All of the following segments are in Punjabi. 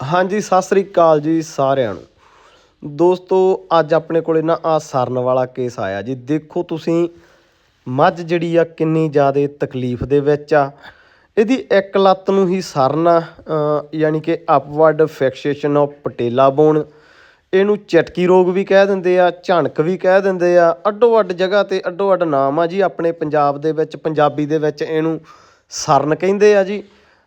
ਹਾਂਜੀ, ਸਤਿ ਸ੍ਰੀ ਅਕਾਲ ਜੀ ਸਾਰਿਆਂ ਨੂੰ। ਦੋਸਤੋ, ਅੱਜ ਆਪਣੇ ਕੋਲੇ ਨਾ ਆ ਸਰਨ ਵਾਲਾ ਕੇਸ ਆਇਆ ਜੀ। ਦੇਖੋ ਤੁਸੀਂ, ਮੱਝ ਜਿਹੜੀ ਆ ਕਿੰਨੀ ਜ਼ਿਆਦਾ ਤਕਲੀਫ ਦੇ ਵਿੱਚ ਆ। ਇਹਦੀ ਇੱਕ ਲੱਤ ਨੂੰ ਹੀ ਸਰਨ ਆ ਯਾਨੀ ਕਿ upward fixation of patella bone ਇਹਨੂੰ ਚਟਕੀ ਰੋਗ ਵੀ ਕਹਿ ਦਿੰਦੇ ਆ, ਝਣਕ ਵੀ ਕਹਿ ਦਿੰਦੇ ਆ। ਅੱਡੋ ਅੱਡ ਜਗ੍ਹਾ ਤੇ ਅੱਡੋ ਅੱਡ ਨਾਮ ਆ ਜੀ। ਆਪਣੇ ਪੰਜਾਬ ਦੇ ਵਿੱਚ, ਪੰਜਾਬੀ ਦੇ ਵਿੱਚ ਇਹਨੂੰ ਸਰਨ ਕਹਿੰਦੇ ਆ ਜੀ।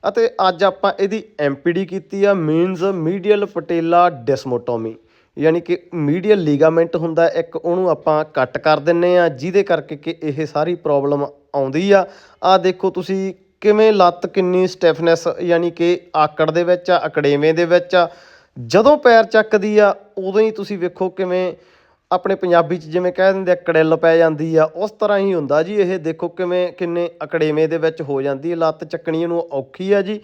ਅਤੇ ਅੱਜ ਆਪਾਂ ਇਹਦੀ ਐਮਪੀਡੀ ਕੀਤੀ ਆ ਮੀਨਸ ਮੀਡੀਅਲ ਪਟੇਲਾ ਡਿਸਮੋਟੋਮੀ ਯਾਨੀ ਕਿ ਮੀਡੀਅਲ ਲੀਗਾਮੈਂਟ ਹੁੰਦਾ ਇੱਕ ਉਹਨੂੰ ਆਪਾਂ ਕੱਟ ਕਰ ਦਿੰਨੇ ਆ, ਜਿਹਦੇ ਕਰਕੇ ਕਿ ਇਹ ਸਾਰੀ ਪ੍ਰੋਬਲਮ ਆਉਂਦੀ ਆ। ਆ ਦੇਖੋ ਤੁਸੀਂ ਕਿਵੇਂ ਲੱਤ ਕਿੰਨੀ ਸਟੈਫਨੈਸ ਯਾਨੀ ਕਿ ਆਕੜ ਦੇ ਵਿੱਚ ਆ, ਅਕੜੇਵੇਂ ਦੇ ਵਿੱਚ ਆ। ਜਦੋਂ ਪੈਰ ਚੱਕਦੀ ਆ, ਉਦੋਂ ਹੀ ਤੁਸੀਂ ਵੇਖੋ ਕਿਵੇਂ ਆਪਣੇ ਪੰਜਾਬੀ ਚ ਜਿਵੇਂ ਕਹਿ ਦਿੰਦੇ ਆ, ਕੜਿੱਲ ਪੈ ਜਾਂਦੀ ਆ, ਉਸ ਤਰ੍ਹਾਂ ਹੀ ਹੁੰਦਾ ਜੀ ਇਹ। ਦੇਖੋ ਕਿਵੇਂ, ਕਿੰਨੇ ਅਕੜੇਵੇਂ ਦੇ ਵਿੱਚ ਹੋ ਜਾਂਦੀ ਹੈ ਲੱਤ ਚੱਕਣੀ ਇਹਨੂੰ ਔਖੀ ਆ ਜੀ।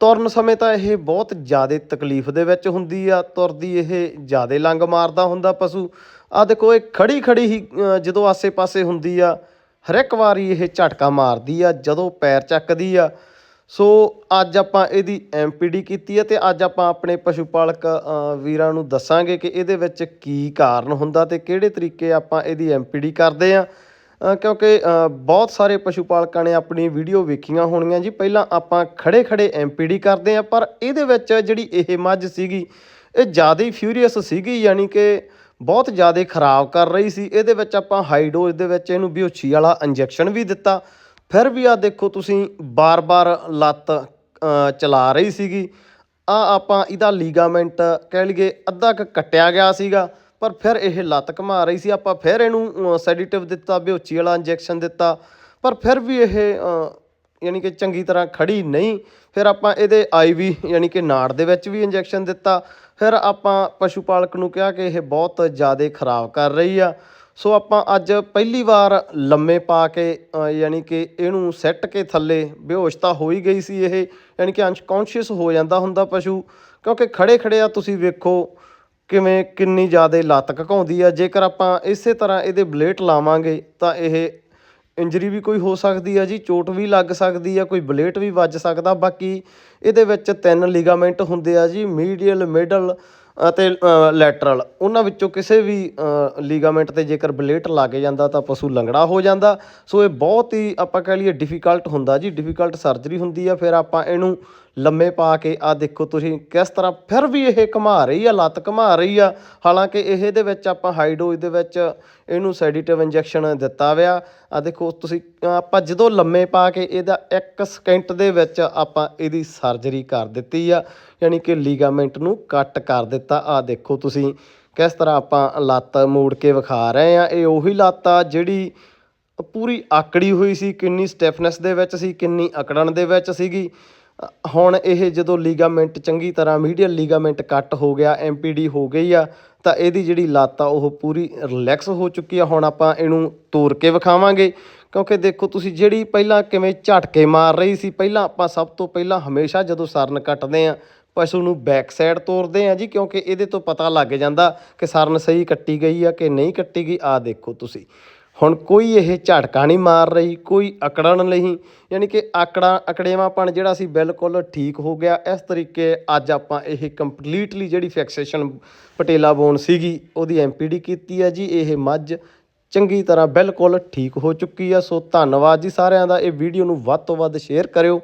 ਤੁਰਨ ਸਮੇਂ ਤਾਂ ਇਹ ਬਹੁਤ ਜ਼ਿਆਦਾ ਤਕਲੀਫ ਦੇ ਵਿੱਚ ਹੁੰਦੀ ਆ, ਤੁਰਦੀ ਇਹ ਜ਼ਿਆਦਾ ਲੰਗ ਮਾਰਦਾ ਹੁੰਦਾ ਪਸ਼ੂ। ਆ ਦੇਖੋ, ਇਹ ਖੜੀ ਖੜੀ ਹੀ ਜਦੋਂ ਆਸੇ-ਪਾਸੇ ਹੁੰਦੀ ਆ ਹਰ ਇੱਕ ਵਾਰੀ ਇਹ ਝਟਕਾ ਮਾਰਦੀ ਆ, ਜਦੋਂ ਪੈਰ ਚੱਕਦੀ ਆ ਸੋ ਅੱਜ ਆਪਾਂ ਇਹਦੀ ਐਮਪੀਡੀ ਕੀਤੀ ਹੈ ਤੇ ਅੱਜ ਆਪਾਂ ਆਪਣੇ ਪਸ਼ੂ ਪਾਲਕ ਵੀਰਾਂ ਨੂੰ ਦੱਸਾਂਗੇ ਕਿ ਇਹਦੇ ਵਿੱਚ ਕੀ ਕਾਰਨ ਹੁੰਦਾ ਤੇ ਕਿਹੜੇ ਤਰੀਕੇ ਆਪਾਂ ਇਹਦੀ ਐਮਪੀਡੀ ਕਰਦੇ ਆ ਕਿਉਂਕਿ ਬਹੁਤ ਸਾਰੇ ਪਸ਼ੂ ਪਾਲਕਾਂ ਨੇ ਆਪਣੀ ਵੀਡੀਓ ਵੇਖੀਆਂ ਹੋਣੀਆਂ ਜੀ। ਪਹਿਲਾਂ ਆਪਾਂ ਖੜੇ ਖੜੇ ਐਮਪੀਡੀ ਕਰਦੇ ਆ ਪਰ ਇਹਦੇ ਵਿੱਚ ਜਿਹੜੀ ਇਹ ਮੱਝ ਸੀਗੀ, ਇਹ ਜ਼ਿਆਦਾ ਹੀ ਫਿਊਰੀਅਸ ਸੀਗੀ, ਯਾਨੀ ਕਿ ਬਹੁਤ ਜ਼ਿਆਦਾ ਖਰਾਬ ਕਰ ਰਹੀ ਸੀ। ਇਹਦੇ ਵਿੱਚ ਆਪਾਂ ਹਾਈ ਡੋਜ਼ ਦੇ ਵਿੱਚ ਇਹਨੂੰ ਬੇਹੋਸ਼ੀ ਵਾਲਾ ਇੰਜੈਕਸ਼ਨ ਵੀ ਦਿੱਤਾ। ਫਿਰ ਵੀ ਆ ਦੇਖੋ ਤੁਸੀਂ ਬਾਰ-ਬਾਰ ਲੱਤ ਚਲਾ ਰਹੀ ਸੀਗੀ। ਆ ਆਪਾਂ ਇਹਦਾ ਲੀਗਾਮੈਂਟ ਕਹਿ ਲਈਏ ਅੱਧਾ ਕ ਕੱਟਿਆ ਗਿਆ ਸੀਗਾ, ਪਰ ਫਿਰ ਇਹ ਲੱਤ ਘੁਮਾ ਰਹੀ ਸੀ। ਆਪਾਂ ਫਿਰ ਇਹਨੂੰ ਸੈਡੀਟਿਵ ਦਿੱਤਾ ਬੇਹੋਸ਼ੀ ਵਾਲਾ ਇੰਜੈਕਸ਼ਨ ਦਿੱਤਾ, ਪਰ ਫਿਰ ਵੀ ਇਹ ਯਾਨੀ ਕਿ ਚੰਗੀ ਤਰ੍ਹਾਂ ਖੜੀ ਨਹੀਂ। ਫਿਰ ਆਪਾਂ ਇਹਦੇ ਆਈਵੀ ਯਾਨੀ ਕਿ ਨਾੜ ਦੇ ਵਿੱਚ ਵੀ ਇੰਜੈਕਸ਼ਨ ਦਿੱਤਾ। ਫਿਰ ਆਪਾਂ ਪਸ਼ੂ ਪਾਲਕ ਨੂੰ ਕਿਹਾ ਕਿ ਇਹ ਬਹੁਤ ਜ਼ਿਆਦਾ ਖਰਾਬ ਕਰ ਰਹੀ ਆ। ਸੋ ਆਪਾਂ ਅੱਜ ਪਹਿਲੀ ਵਾਰ ਲੰਮੇ ਪਾ ਕੇ ਅ, ਯਾਨੀ ਕਿ ਇਹਨੂੰ ਸੈੱਟ ਕੇ ਥੱਲੇ ਬੇਹੋਸ਼ ਤਾਂ ਹੋ ਹੀ ਗਈ ਸੀ ਇਹ ਯਾਨੀ ਕਿ ਅਨਕੌਂਸ਼ੀਅਸ ਹੋ ਜਾਂਦਾ ਹੁੰਦਾ ਪਸ਼ੂ ਕਿਉਂਕਿ ਖੜੇ ਖੜੇ ਆ ਤੁਸੀਂ ਵੇਖੋ ਕਿਵੇਂ ਕਿੰਨੀ ਜ਼ਿਆਦਾ ਲੱਤ ਘਕਾਉਂਦੀ ਆ। ਜੇਕਰ ਆਪਾਂ ਇਸੇ ਤਰ੍ਹਾਂ ਇਹਦੇ ਬਲੇਟ ਲਾਵਾਂਗੇ ਤਾਂ ਇਹ ਇੰਜਰੀ ਵੀ ਕੋਈ ਹੋ ਸਕਦੀ ਆ ਜੀ ਚੋਟ ਵੀ ਲੱਗ ਸਕਦੀ ਆ ਕੋਈ ਬਲੇਟ ਵੀ ਵੱਜ ਸਕਦਾ। ਬਾਕੀ ਇਹਦੇ ਵਿੱਚ ਤਿੰਨ ਲਿਗਾਮੈਂਟ ਹੁੰਦੇ ਆ ਜੀ ਮੀਡੀਅਲ ਮਿਡਲ ਅਤੇ ਲੈਟਰਲ ਉਹਨਾਂ ਵਿੱਚੋਂ ਕਿਸੇ ਵੀ ਲੀਗਾਮੈਂਟ ਤੇ ਜੇਕਰ ਬਲੇਟ ਲੱਗ ਜਾਂਦਾ ਤਾਂ ਪਸ਼ੂ ਲੰਗੜਾ ਹੋ ਜਾਂਦਾ। ਸੋ ਇਹ ਬਹੁਤ ਹੀ ਆਪਾਂ ਕਹਿ ਲਈਏ ਡਿਫਿਕਲਟ ਹੁੰਦਾ ਜੀ। ਡਿਫਿਕਲਟ ਸਰਜਰੀ ਹੁੰਦੀ ਆ, ਫਿਰ ਆਪਾਂ ਇਹਨੂੰ ਲੰਮੇ ਪਾ ਕੇ, ਆ ਦੇਖੋ ਤੁਸੀਂ ਕਿਸ ਤਰ੍ਹਾਂ ਫਿਰ ਵੀ ਇਹ ਘੁਮਾ ਰਹੀ ਆ, ਲੱਤ ਘੁਮਾ ਰਹੀ ਆ। ਹਾਲਾਂਕਿ ਇਹ ਦੇ ਵਿੱਚ ਆਪਾਂ ਹਾਈ ਡੋਜ਼ ਦੇ ਵਿੱਚ ਇਹਨੂੰ ਸੈਡੀਟਿਵ ਇੰਜੈਕਸ਼ਨ ਦਿੱਤਾ ਵਿਆ ਆ ਦੇਖੋ ਤੁਸੀਂ, ਆਪਾਂ ਜਦੋਂ ਲੰਮੇ ਪਾ ਕੇ ਇਹਦਾ 1 ਸਕਿੰਟ ਦੇ ਵਿੱਚ ਆਪਾਂ ਇਹਦੀ ਸਰਜਰੀ ਕਰ ਦਿੱਤੀ ਆ, ਯਾਨੀ ਕਿ ਲੀਗਾਮੈਂਟ ਨੂੰ ਕੱਟ ਕਰ ਦਿੱਤਾ। ਆ ਦੇਖੋ ਤੁਸੀਂ ਕਿਸ ਤਰ੍ਹਾਂ ਆਪਾਂ ਲੱਤ ਮੋੜ ਕੇ ਵਿਖਾ ਰਹੇ ਆ। ਇਹ ਉਹੀ ਲੱਤ ਆ ਜਿਹੜੀ ਪੂਰੀ ਆਕੜੀ ਹੋਈ ਸੀ, ਕਿੰਨੀ ਸਟੈਫਨੈਸ ਦੇ ਵਿੱਚ ਸੀ, ਕਿੰਨੀ ਅਕੜਨ ਦੇ ਵਿੱਚ ਸੀਗੀ। ਹੁਣ ਇਹ ਜਦੋਂ ਲੀਗਾਮੈਂਟ ਚੰਗੀ ਤਰ੍ਹਾਂ ਮੀਡੀਅਲ ਲੀਗਾਮੈਂਟ ਕੱਟ ਹੋ ਗਿਆ ਐਮਪੀਡੀ ਹੋ ਗਈ ਆ, ਤਾਂ ਇਹਦੀ ਜਿਹੜੀ ਲੱਤ ਆ, ਉਹ ਪੂਰੀ ਰਿਲੈਕਸ ਹੋ ਚੁੱਕੀ ਆ। ਹੁਣ ਆਪਾਂ ਇਹਨੂੰ ਤੋੜ ਕੇ ਵਿਖਾਵਾਂਗੇ, ਕਿਉਂਕਿ ਦੇਖੋ ਤੁਸੀਂ ਜਿਹੜੀ ਪਹਿਲਾਂ ਕਿਵੇਂ ਝਟਕੇ ਮਾਰ ਰਹੀ ਸੀ, ਪਹਿਲਾਂ ਆਪਾਂ ਸਭ ਤੋਂ ਪਹਿਲਾਂ ਹਮੇਸ਼ਾ ਜਦੋਂ ਸਰਨ ਕੱਟਦੇ ਆ, ਪਸ਼ੂ ਨੂੰ ਬੈਕ ਸਾਈਡ ਤੋਰਦੇ ਆ ਜੀ, ਕਿਉਂਕਿ ਇਹਦੇ ਤੋਂ ਪਤਾ ਲੱਗ ਜਾਂਦਾ ਕਿ ਸਰਨ ਸਹੀ ਕੱਟੀ ਗਈ ਆ ਕਿ ਨਹੀਂ ਕੱਟੀ ਗਈ। ਆ ਦੇਖੋ ਤੁਸੀਂ ਹੁਣ ਕੋਈ ਇਹ ਝਟਕਾ ਨਹੀਂ ਮਾਰ ਰਹੀ, ਕੋਈ ਅਕੜਨ ਨਹੀਂ, ਯਾਨੀ ਕਿ ਆਕੜਾ, ਅਕੜੇਵਾਂਪਣ ਜਿਹੜਾ ਸੀ ਬਿਲਕੁਲ ਠੀਕ ਹੋ ਗਿਆ। ਇਸ ਤਰੀਕੇ ਅੱਜ ਆਪਾਂ ਇਹ ਕੰਪਲੀਟਲੀ ਜਿਹੜੀ ਫਿਕਸੇਸ਼ਨ ਪਟੇਲਾ ਬੋਨ ਸੀਗੀ, ਉਹਦੀ ਐਮਪੀਡੀ ਕੀਤੀ ਹੈ ਜੀ। ਇਹ ਮੱਝ ਚੰਗੀ ਤਰ੍ਹਾਂ ਬਿਲਕੁਲ ਠੀਕ ਹੋ ਚੁੱਕੀ ਆ ਸੋ ਧੰਨਵਾਦ ਜੀ ਸਾਰਿਆਂ ਦਾ। ਇਹ ਵੀਡੀਓ ਨੂੰ ਵੱਧ ਤੋਂ ਵੱਧ ਸ਼ੇਅਰ ਕਰਿਓ।